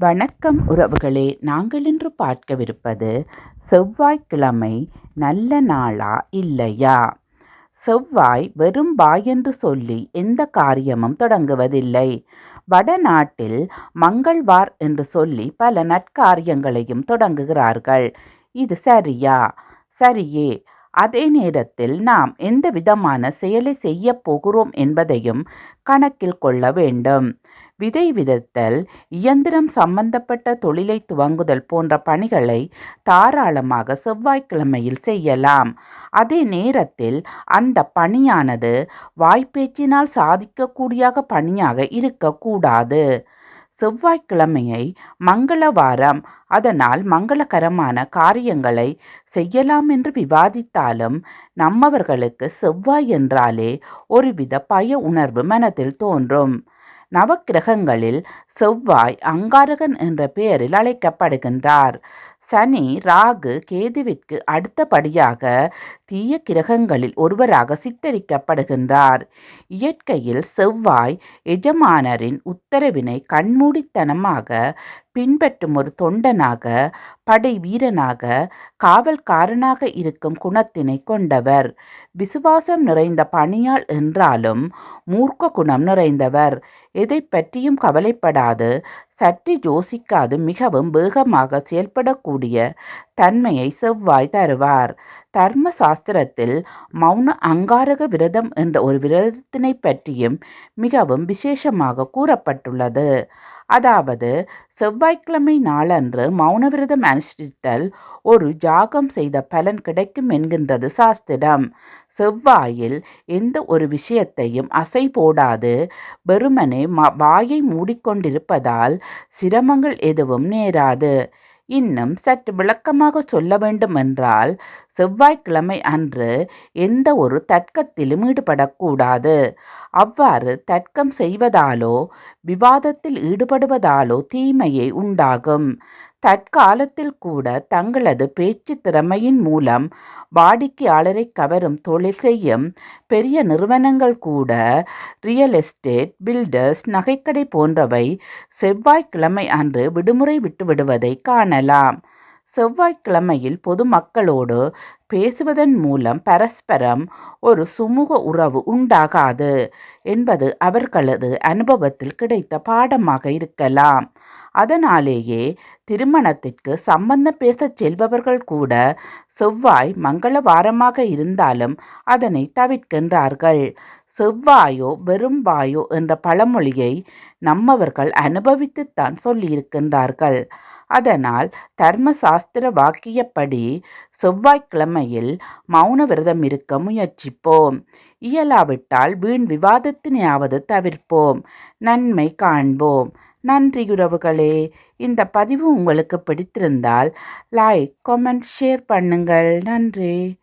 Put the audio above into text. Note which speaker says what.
Speaker 1: வணக்கம் உறவுகளே நாங்கள் இன்று பார்க்கவிருப்பது செவ்வாய்க்கிழமை நல்ல நாளா இல்லையா? செவ்வாய் வெறும் வாய் என்று சொல்லி எந்த காரியமும் தொடங்குவதில்லை. வடநாட்டில் மங்கள்வார் என்று சொல்லி பல நற்காரியங்களையும் தொடங்குகிறார்கள். இது சரியா? சரியே. அதே நேரத்தில் நாம் எந்த விதமான செயலை செய்ய போகிறோம் என்பதையும் கணக்கில் கொள்ள வேண்டும். விதை விதைத்தல் இயந்திரம் சம்பந்தப்பட்ட தொழிலை துவங்குதல் போன்ற பணிகளை தாராளமாக செவ்வாய்க்கிழமையில் செய்யலாம். அதே நேரத்தில் அந்த பணியானது வாய்ப்பேச்சினால் சாதிக்கக்கூடிய பணியாக இருக்கக்கூடாது. செவ்வாய்க்கிழமையை மங்களவாரம் அதனால் மங்களகரமான காரியங்களை செய்யலாம் என்று விவாதித்தாலும் நம்மவர்களுக்கு செவ்வாய் என்றாலே ஒருவித பய உணர்வு மனத்தில் தோன்றும். நவக்கிரகங்களில் செவ்வாய் அங்காரகன் என்ற பெயரில் அழைக்கப்படுகின்றார். சனி ராகு கேதுவிற்கு அடுத்தபடியாக தீய கிரகங்களில் ஒருவராக சித்தரிக்கப்படுகின்றார். இயற்கையில் செவ்வாய் எஜமானரின் உத்தரவினை கண்மூடித்தனமாக பின்பற்றும் ஒரு தொண்டனாக படை வீரனாக காவல்காரனாக இருக்கும் குணத்தினை கொண்டவர். விசுவாசம் நிறைந்த பணியாள் என்றாலும் மூர்க்க குணம் நிறைந்தவர். எதை பற்றியும் கவலைப்படாது சற்று யோசிக்காது மிகவும் வேகமாக செயல்படக்கூடிய தன்மையை செவ்வாய் தருவார். தர்ம சாஸ்திரத்தில் மௌன அங்காரக விரதம் என்ற ஒரு விரதத்தினை பற்றியும் மிகவும் விசேஷமாக கூறப்பட்டுள்ளது. அதாவது செவ்வாய்க்கிழமை நாளன்று மௌன விரதம் அனுஷ்டித்தல் ஒரு ஜாகம் செய்த பலன் கிடைக்கும் என்கின்றது சாஸ்திரம். செவ்வாயில் எந்த ஒரு விஷயத்தையும் அசை போடாது வெறுமனே வாயை மூடிக்கொண்டிருப்பதால் சிரமங்கள் எதுவும் நேராது. இன்னும் சற்று விளக்கமாக சொல்ல வேண்டுமென்றால் செவ்வாய்க்கிழமை அன்று எந்த ஒரு தர்க்கத்திலும் ஈடுபடக்கூடாது. அவ்வாறு தர்க்கம் செய்வதாலோ விவாதத்தில் ஈடுபடுவதாலோ தீமையை உண்டாகும். தற்காலத்தில் கூட தங்களது பேச்சு திறமையின் மூலம் வாடிக்கையாளரை கவரும் தொழில் செய்யும் பெரிய நிறுவனங்கள் கூட ரியல் எஸ்டேட் பில்டர்ஸ் நகைக்கடை போன்றவை செவ்வாய்க்கிழமை அன்று விடுமுறை விட்டுவிடுவதை காணலாம். செவ்வாய்க்கிழமையில் பொதுமக்களோடு பேசுவதன் மூலம் பரஸ்பரம் ஒரு சுமூக உறவு உண்டாகாது என்பது அவர்களது அனுபவத்தில் கிடைத்த பாடமாக இருக்கலாம். அதனாலேயே திருமணத்திற்கு சம்பந்தம் பேசச் செல்பவர்கள் கூட செவ்வாய் மங்கள வாரமாக இருந்தாலும் அதனை தவிர்க்கின்றார்கள். செவ்வாயோ வெறும் வாயோ என்ற பழமொழியை நம்மவர்கள் அனுபவித்துத்தான் சொல்லியிருக்கின்றார்கள். அதனால் தர்மசாஸ்திர வாக்கியப்படி செவ்வாய்க்கிழமையில் மௌன விரதம் இருக்க முயற்சிப்போம். இயலாவிட்டால் வீண் விவாதத்தினையாவது தவிர்ப்போம். நன்மை காண்போம். நன்றி உறவுகளே. இந்த பதிவு உங்களுக்கு பிடித்திருந்தால் லைக் கமெண்ட் ஷேர் பண்ணுங்கள். நன்றி.